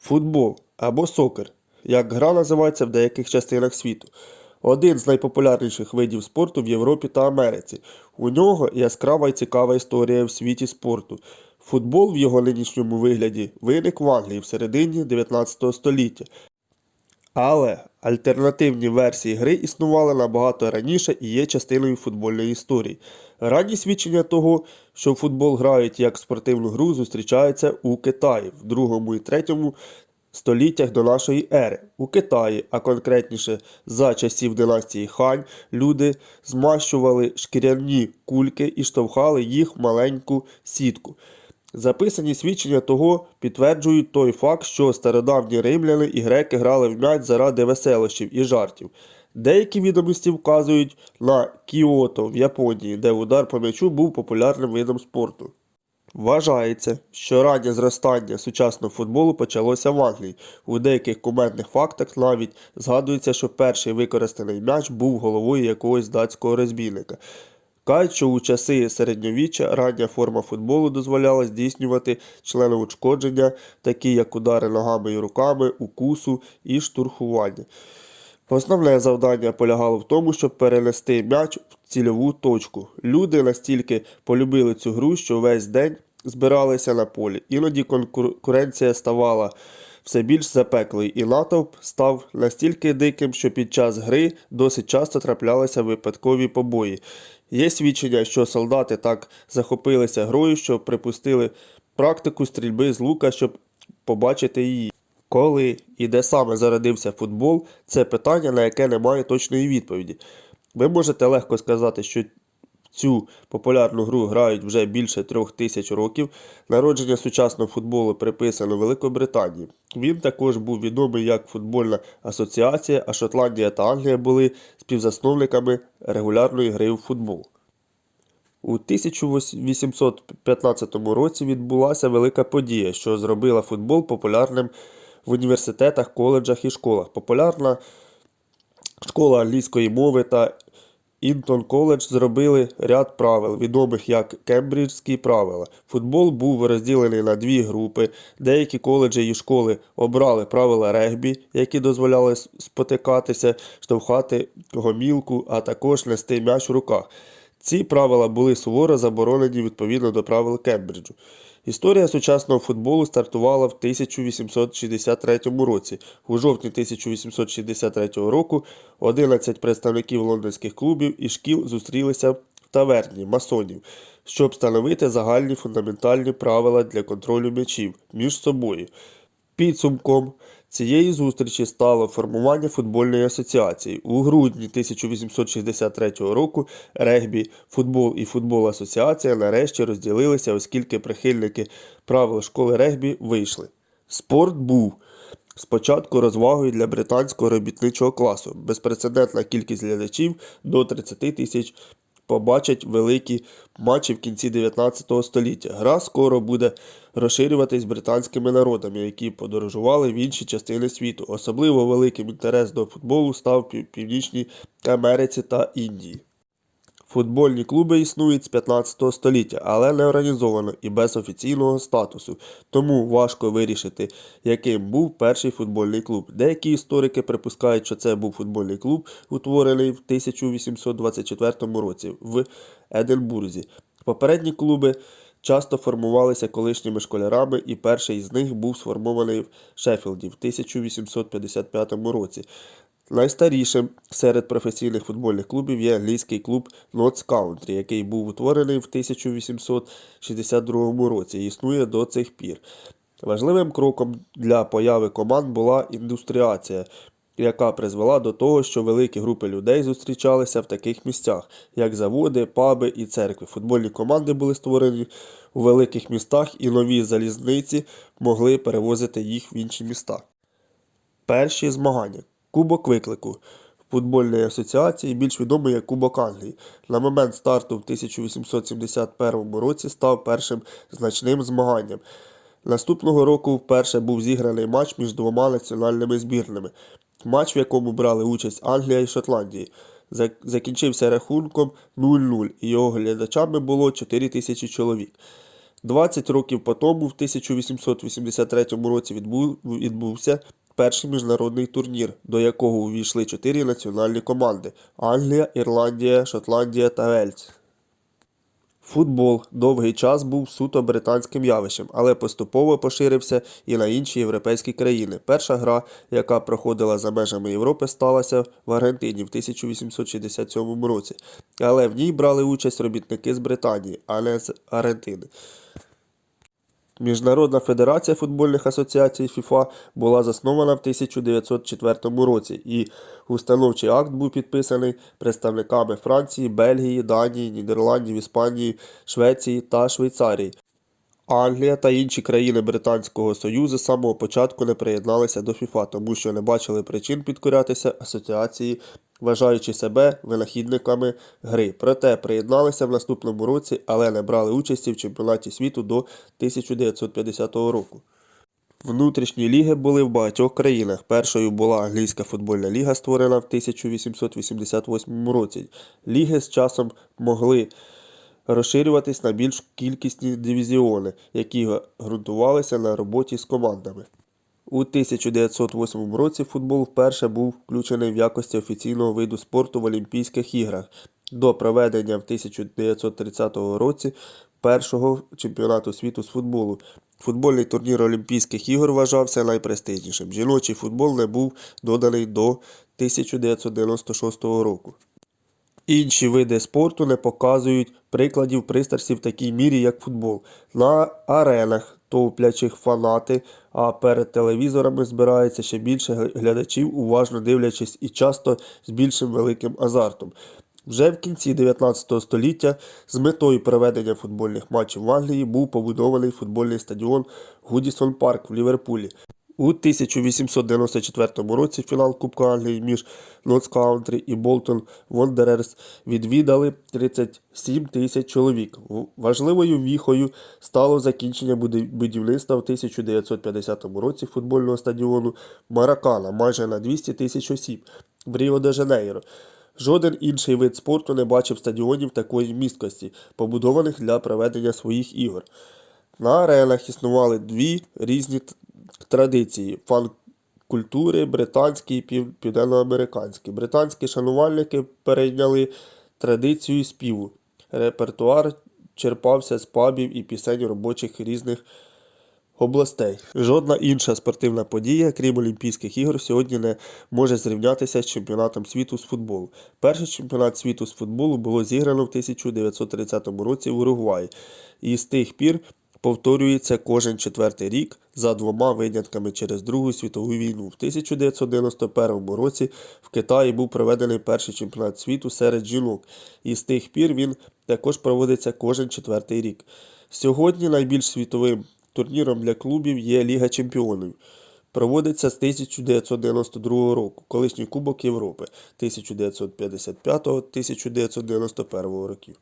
Футбол або сокер, як гра називається в деяких частинах світу. Один з найпопулярніших видів спорту в Європі та Америці. У нього яскрава і цікава історія в світі спорту. Футбол в його нинішньому вигляді виник в Англії в середині 19 століття. Але альтернативні версії гри існували набагато раніше і є частиною футбольної історії. Ранні свідчення того, що футбол грають як спортивну гру, зустрічаються у Китаї в 2 і 3 століттях до нашої ери. У Китаї, а конкретніше за часів династії Хань, люди змащували шкіряні кульки і штовхали їх в маленьку сітку. Записані свідчення того підтверджують той факт, що стародавні римляни і греки грали в м'яч заради веселощів і жартів. Деякі відомості вказують на Кіото в Японії, де удар по м'ячу був популярним видом спорту. Вважається, що раннє зростання сучасного футболу почалося в Англії. У деяких кумедних фактах навіть згадується, що перший використаний м'яч був головою якогось датського розбійника. Кажуть, що у часи середньовіччя рання форма футболу дозволяла здійснювати членоушкодження, такі як удари ногами і руками, укусу і штурхування. Основне завдання полягало в тому, щоб перенести м'яч в цільову точку. Люди настільки полюбили цю гру, що весь день збиралися на полі. Іноді конкуренція ставала все більш запеклою, і натовп став настільки диким, що під час гри досить часто траплялися випадкові побої. Є свідчення, що солдати так захопилися грою, що припустили практику стрільби з лука, щоб побачити її. Коли і де саме зародився футбол, це питання, на яке немає точної відповіді. Ви можете легко сказати, що цю популярну гру грають вже більше трьох тисяч років. Народження сучасного футболу приписано Великобританії. Він також був відомий як футбольна асоціація, а Шотландія та Англія були співзасновниками регулярної гри у футбол. У 1815 році відбулася велика подія, що зробила футбол популярним в університетах, коледжах і школах. Популярна школа англійської мови та Інтон коледж зробили ряд правил, відомих як Кембриджські правила. Футбол був розділений на дві групи. Деякі коледжі і школи обрали правила регбі, які дозволяли спотикатися, штовхати гомілку, а також нести м'яч в руках. Ці правила були суворо заборонені відповідно до правил Кембриджу. Історія сучасного футболу стартувала в 1863 році. У жовтні 1863 року 11 представників лондонських клубів і шкіл зустрілися в таверні масонів, щоб встановити загальні фундаментальні правила для контролю м'ячів між собою. Підсумком цієї зустрічі стало формування футбольної асоціації. У грудні 1863 року регбі, футбол і футбол асоціація нарешті розділилися, оскільки прихильники правил школи регбі вийшли. Спорт був спочатку розвагою для британського робітничого класу. Безпрецедентна кількість глядачів до 30 тисяч побачать великі матчі в кінці 19 століття. Гра скоро буде розширюватись британськими народами, які подорожували в інші частини світу. Особливо великим інтерес до футболу став Північній Америці та Індії. Футбольні клуби існують з 15 століття, але не організовано і без офіційного статусу, тому важко вирішити, яким був перший футбольний клуб. Деякі історики припускають, що це був футбольний клуб, утворений в 1824 році в Единбурзі. Попередні клуби часто формувалися колишніми школярами, і перший з них був сформований в Шеффілді в 1855 році. Найстарішим серед професійних футбольних клубів є англійський клуб Notts County, який був утворений в 1862 році і існує до цих пір. Важливим кроком для появи команд була індустріація, яка призвела до того, що великі групи людей зустрічалися в таких місцях, як заводи, паби і церкви. Футбольні команди були створені у великих містах, і нові залізниці могли перевозити їх в інші міста. Перші змагання. Кубок виклику футбольної асоціації, більш відомий як Кубок Англії. На момент старту в 1871 році став першим значним змаганням. Наступного року вперше був зіграний матч між двома національними збірними. Матч, в якому брали участь Англія і Шотландія. Закінчився рахунком 0-0, і його глядачами було 4 тисячі чоловік. 20 років по тому, в 1883 році, відбув, відбувся перший міжнародний турнір, до якого увійшли чотири національні команди: Англія, Ірландія, Шотландія та Вельс. Футбол довгий час був суто британським явищем, але поступово поширився і на інші європейські країни. Перша гра, яка проходила за межами Європи, сталася в Аргентині в 1867 році, але в ній брали участь робітники з Британії, а не з Аргентини. Міжнародна федерація футбольних асоціацій FIFA була заснована в 1904 році, і установчий акт був підписаний представниками Франції, Бельгії, Данії, Нідерландів, Іспанії, Швеції та Швейцарії. Англія та інші країни Британського Союзу з самого початку не приєдналися до ФІФА, тому що не бачили причин підкорятися асоціації, вважаючи себе винахідниками гри. Проте приєдналися в наступному році, але не брали участі в чемпіонаті світу до 1950 року. Внутрішні ліги були в багатьох країнах. Першою була англійська футбольна ліга, створена в 1888 році. Ліги з часом могли розширюватись на більш кількісні дивізіони, які ґрунтувалися на роботі з командами. У 1908 році футбол вперше був включений в якості офіційного виду спорту в Олімпійських іграх до проведення в 1930 році першого чемпіонату світу з футболу. Футбольний турнір Олімпійських ігор вважався найпрестижнішим. Жіночий футбол не був доданий до 1996 року. Інші види спорту не показують прикладів пристрасті в такій мірі, як футбол. На аренах товплячих фанати, а перед телевізорами збирається ще більше глядачів, уважно дивлячись і часто з більшим великим азартом. Вже в кінці 19 століття з метою проведення футбольних матчів в Англії був побудований футбольний стадіон Гудісон Парк в Ліверпулі. У 1894 році фінал Кубка Англії між Нотс Каунтрі і Болтон Вондерерс відвідали 37 тисяч чоловік. Важливою віхою стало закінчення будівництва в 1950 році футбольного стадіону Маракана майже на 200 тисяч осіб в Ріо-де-Жанейро. Жоден інший вид спорту не бачив стадіонів такої місткості, побудованих для проведення своїх ігор. На аренах існували дві різні традиції: фан-культури британські і пів- південноамериканські. Британські шанувальники перейняли традицію співу. Репертуар черпався з пабів і пісень робочих різних областей. Жодна інша спортивна подія, крім Олімпійських ігор, сьогодні не може зрівнятися з чемпіонатом світу з футболу. Перший чемпіонат світу з футболу було зіграно в 1930 році в Уругваї, і з тих пір повторюється кожен четвертий рік за двома винятками через Другу світову війну. В 1991 році в Китаї був проведений перший чемпіонат світу серед жінок, і з тих пір він також проводиться кожен четвертий рік. Сьогодні найбільш світовим турніром для клубів є Ліга Чемпіонів. Проводиться з 1992 року, колишній Кубок Європи 1955-1991 років.